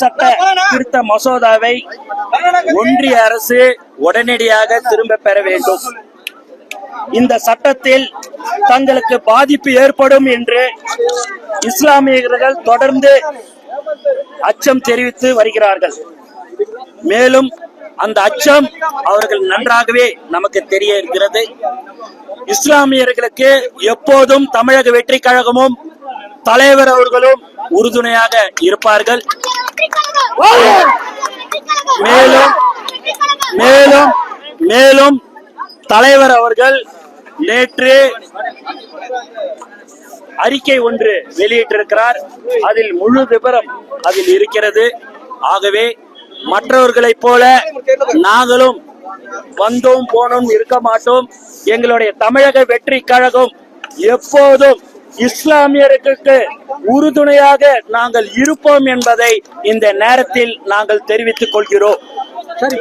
சட்ட திருத்த மசோதாவை ஒன்றிய அரசு உடனடியாக திரும்ப பெற வேண்டும். இந்த சட்டத்தில் தங்களுக்கு பாதிப்பு ஏற்படும் என்று இஸ்லாமியர்கள் தொடர்ந்து அச்சம் தெரிவித்து வருகிறார்கள். மேலும் அந்த அச்சம் அவர்கள் நன்றாகவே நமக்கு தெரிய இருக்கிறது. இஸ்லாமியர்களுக்கு எப்போதும் தமிழக வெற்றி கழகமும் தலைவர் அவர்களும் உறுதுணையாக இருப்பார்கள். மேலும் மேலும் மேலும் தலைவர் அவர்கள் நேற்று அறிக்கை ஒன்று வெளியிட்டிருக்கிறார். அதில் முழு விபரம் அதில் இருக்கிறது. ஆகவே மற்றவர்களைப் போல நாங்களும் வந்தோம் போனோம் இருக்க மாட்டோம். எங்களுடைய தமிழக வெற்றி கழகம் எப்போதும் இஸ்லாமியர்களுக்கு உறுதுணையாக நாங்கள் இருப்போம் என்பதை இந்த நேரத்தில் நாங்கள் தெரிவித்துக் கொள்கிறோம். சரி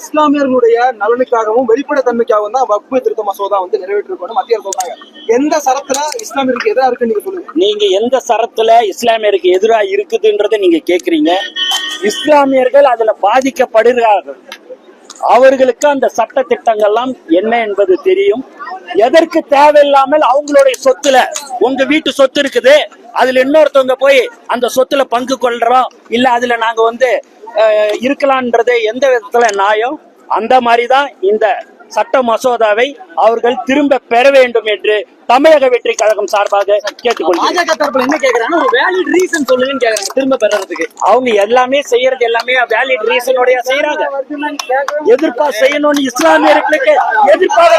இஸ்லாமியர்களுடைய நலனுக்காகவும் வெளிப்படைத்தன்மைக்காகவும் தான் வக்பு திருத்த மசோதா வந்து நிறைவேற்றிருக்கணும். மத்திய சொல்றாங்க. எந்த சரத்துல இஸ்லாமியருக்கு எதிராக இருக்குன்னு நீங்க சொல்லுங்க. நீங்க எந்த சரத்துல இஸ்லாமியருக்கு எதிராக இருக்குதுன்றதை நீங்க கேக்குறீங்க. இஸ்லாமியர்கள் அதுல பாதிக்கப்படுகிறார்கள். அவர்களுக்கு அந்த சட்ட திட்டங்கள்லாம் என்ன என்பது தெரியும். எதற்கு தேவையில்லாமல் அவங்களுடைய சொத்துல உங்க வீட்டு சொத்து இருக்குது அதுல இன்னொருத்தவங்க போய் அந்த சொத்துல பங்கு கொள்றோம் இல்ல அதுல நாங்க வந்து இருக்கலான்றது எந்த விதத்துல நியாயம்? அந்த மாதிரிதான் இந்த சட்ட மசோதாவை அவர்கள் திரும்ப பெற வேண்டும் என்று தமிழக வெற்றி கழகம் சார்பாக கேட்டுக்கொள்கிறேன். அவங்க எல்லாமே செய்யறது எல்லாமே வேலிட் ரீசனோடய செய்யறாங்க. எதிர்ப்பா செய்யணும்னு இஸ்லாமியர்களுக்கு எதிர்ப்பாக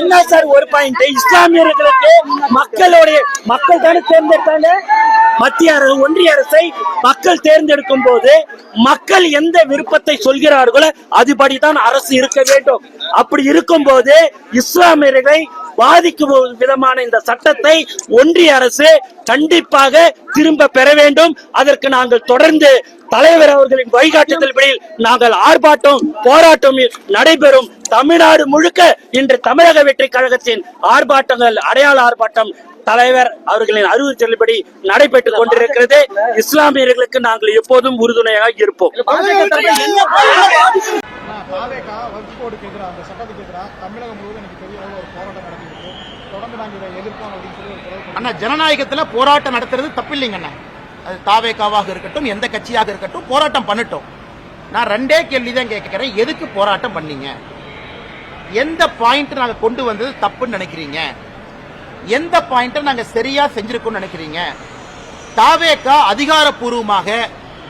என்ன சார் ஒரு பாயிண்ட் இஸ்லாமியர்களுக்கு மக்களுடைய மக்கள் தானே தேர்ந்தெடுத்தாங்க? மத்திய அரசு ஒன்றிய அரசை மக்கள் தேர்ந்தெடுக்கும் போது மக்கள் எந்த விருப்பத்தை சொல்கிறார்களோ அதுபடிதான் அரசு இருக்க வேண்டும். அப்படி இருக்கும் போது இஸ்லாமியர்களை பாதிக்கும் விதமான இந்த சட்டத்தை ஒன்றிய அரசு கண்டிப்பாக திரும்ப பெற வேண்டும். அதற்கு நாங்கள் தொடர்ந்து தலைவர் அவர்களின் வழிகாட்டுதல்படியில் நாங்கள் ஆர்ப்பாட்டம் போராட்டம் நடைபெறும். தமிழ்நாடு முழுக்க இன்று தமிழக வெற்றி கழகத்தின் ஆர்ப்பாட்டங்கள் அடையாள ஆர்ப்பாட்டம் தலைவர் அவர்களின் அறிவுறுத்தல்படி நடைபெற்றுக் கொண்டிருக்கிறது. இஸ்லாமியர்களுக்கு நாங்கள் எப்போதும் உறுதுணையாக இருப்போம். தாவேகா வகுப்பு போர்டுக்கு எதிராக அந்த சட்டத்துக்கு எதிராக தமிழகம் முழுவதும் எனக்கு அளவு ஒரு போராட்டம் நடத்திருக்கு தொடர்ந்து நாங்கள் இதை எதிர்ப்போம் அப்படின்னு சொல்லி. அண்ணா ஜனநாயகத்துல போராட்டம் நடத்துறது தப்பில்லைங்க அண்ணா. அது தாவேக்காவாக இருக்கட்டும் எந்த கட்சியாக இருக்கட்டும் போராட்டம் பண்ணட்டும். நான் ரெண்டே கேள்வி தான் கேட்கிறேன். எதுக்கு போராட்டம் பண்ணீங்க? எந்த பாயிண்ட் நாங்க கொண்டு வந்தது தப்புன்னு நினைக்கிறீங்க? எந்த பாயிண்ட்டை நாங்கள் சரியாக செஞ்சுருக்கோம்னு நினைக்கிறீங்க? தாவேக்கா அதிகாரப்பூர்வமாக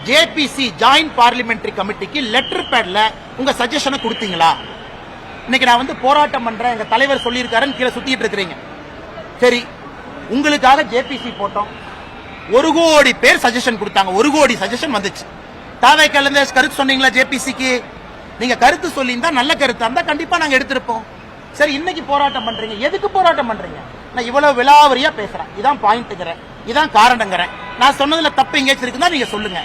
ஜேபிசி ஜாயிண்ட் பார்லிமெண்ட்ரி கமிட்டிக்கு லெட்டர் பேட்ல உங்க சஜஷனை கொடுத்தீங்களா? இன்னைக்கு நான் வந்து போராட்டம் பண்றேன் எங்க தலைவர் சொல்லியிருக்காருன்னு கீழே சுத்திட்டு இருக்கிறீங்க. சரி உங்களுக்காக ஜேபிசி போட்டோம். ஒரு கோடி பேர் சஜஷன் கொடுத்தாங்க. ஒரு கோடி சஜஷன் வந்துச்சு. தாவேக்கால இருந்து கருத்து சொன்னீங்களா ஜேபிசிக்கு நீங்க கருத்து சொல்லியிருந்தா நல்ல கருத்தா இருந்தா கண்டிப்பா நாங்க எடுத்திருப்போம். சரி இன்னைக்கு போராட்டம் பண்றீங்க. எதுக்கு போராட்டம் பண்றீங்க? நான் இவ்வளவு விலாவரியா பேசுறேன். இதான் பாயிண்ட்டுங்கிறேன் இதான் காரணங்கிறேன் நான் சொன்னதுல தப்பு எங்கேயாச்சும் இருக்குன்னா நீங்க சொல்லுங்க.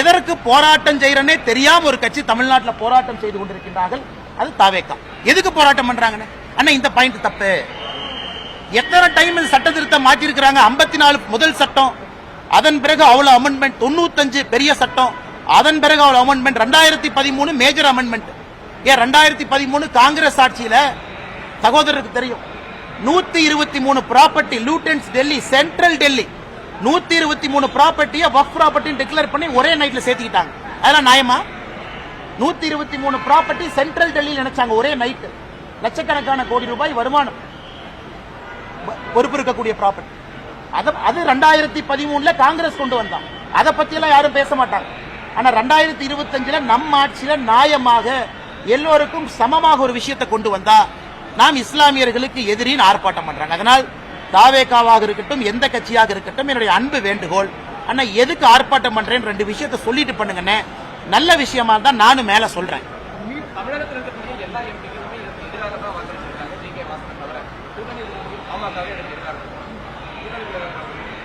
எதற்கு போராட்டம் செய்யறனே தெரியாம ஒரு கட்சி தமிழ்நாட்டில் போராட்டம் செய்து கொண்டிருக்கின்றார்கள்? அது தாவேக்கா. எதுக்கு போராட்டம் பண்றாங்கன்னு? அண்ணா இந்த பாயிண்ட் தப்பு. எத்தனை டைம் இந்த சட்ட திருத்தம் மாற்றிருக்கிறாங்க ஐம்பத்தி நாலு முதல் சட்டம். அதன் பிறகு அவ்வளவு அமெண்ட்மெண்ட் தொண்ணூத்தஞ்சு பெரிய சட்டம். அதன் பிறகு அவ்வளவு அமெண்ட்மெண்ட் ரெண்டாயிரத்தி பதிமூணு மேஜர் அமெண்ட்மெண்ட் ஏன் ரெண்டாயிரத்தி பதிமூணு காங்கிரஸ் ஆட்சியில சகோதரருக்கு தெரியும். நூத்தி இருபத்தி மூணு property Lutyens Delhi central Delhi நூத்தி இருபத்தி மூணு ப்ராப்பர்ட்டியை வஃப் ப்ராப்பர்ட்டி டிக்ளேர் பண்ணி ஒரே நைட்ல சேர்த்துக்கிட்டாங்க. அதெல்லாம் நியாயமா? நூத்தி இருபத்தி மூணு ப்ராப்பர்ட்டி சென்ட்ரல் டெல்லியில் நினைச்சாங்க ஒரே நைட்டு லட்சக்கணக்கான கோடி ரூபாய் வருமானம். பொறுப்பு இருக்கக்கூடிய ப்ராப்பர்ட்டி அது அது ரெண்டாயிரத்தி பதிமூணுல காங்கிரஸ் கொண்டு வந்தான். அதை பத்தி எல்லாம் யாரும் பேச மாட்டாங்க. ஆனா ரெண்டாயிரத்தி இருபத்தஞ்சுல நம்ம ஆட்சியில நியாயமாக எல்லோருக்கும் சமமாக ஒரு விஷயத்தை கொண்டு வந்தா நாம் இஸ்லாமியர்களுக்கு எதிரின்னு ஆர்ப்பாட்டம் பண்றாங்க. அதனால் தாவேகாவாக இருக்கட்டும் எந்த கட்சியாக இருக்கட்டும் என்னுடைய அன்பு வேண்டுகோள். ஆனா எதுக்கு ஆர்ப்பாட்டம் பண்றேன்னு ரெண்டு விஷயத்தை சொல்லிட்டு பண்ணுங்கண்ணே. நல்ல விஷயமா தான் நானும் மேல சொல்றேன்.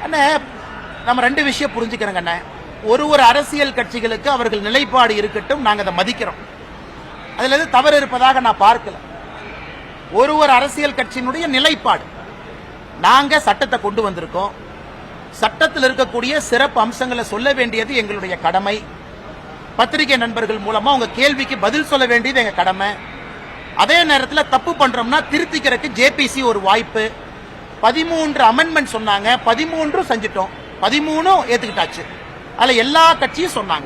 அண்ணே நம்ம ரெண்டு விஷயம் புரிஞ்சுக்கிறோங்க அண்ணே. ஒரு ஒரு அரசியல் கட்சிகளுக்கு அவர்கள் நிலைப்பாடு இருக்கட்டும் நாங்க அதை மதிக்கிறோம். அதுல எது தவறு இருப்பதாக நான் பார்க்கல. ஒரு ஒரு அரசியல் கட்சியினுடைய நிலைப்பாடு. நாங்க சட்டத்தை கொண்டு வந்திருக்கோம். சட்டத்தில் இருக்கக்கூடிய சிறப்பு அம்சங்களை சொல்ல வேண்டியது எங்களுடைய கடமை. பத்திரிகை நண்பர்கள் மூலமா உங்க கேள்விக்கு பதில் சொல்ல வேண்டியது எங்க கடமை. அதே நேரத்தில் தப்பு பண்றோம்னா திருத்திக்கிறதுக்கு ஜேபிசி ஒரு வாய்ப்பு. பதிமூன்று அமெண்ட்மெண்ட் சொன்னாங்க. பதிமூன்றும் செஞ்சிட்டோம். பதிமூணும் ஏத்துக்கிட்டாச்சு. அதுல எல்லா கட்சியும் சொன்னாங்க.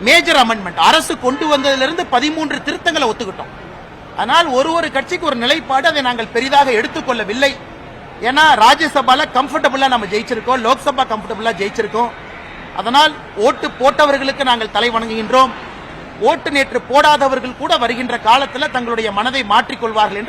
மேஜர் அமெண்ட்மெண்ட் அரசு கொண்டு வந்ததிலிருந்து பதிமூன்று திருத்தங்களை ஒத்துக்கிட்டோம். ஆனால் ஒரு ஒரு கட்சிக்கு ஒரு நிலைப்பாடு அதை நாங்கள் பெரிதாக எடுத்துக்கொள்ளவில்லை. ஏன்னா ராஜ்யசபால கம்ஃபர்டபுளா நம்ம ஜெயிச்சிருக்கோம் லோக்சபா கம்ஃபர்டபுளா ஜெயிச்சிருக்கோம். அதனால் ஓட்டு போட்டவர்களுக்கு நாங்கள் தலை வணங்குகின்றோம். ஓட்டு நேற்று போடாதவர்கள் கூட வருகின்ற காலத்தில் தங்களுடைய மனதை மாற்றிக்கொள்வார்கள் என்று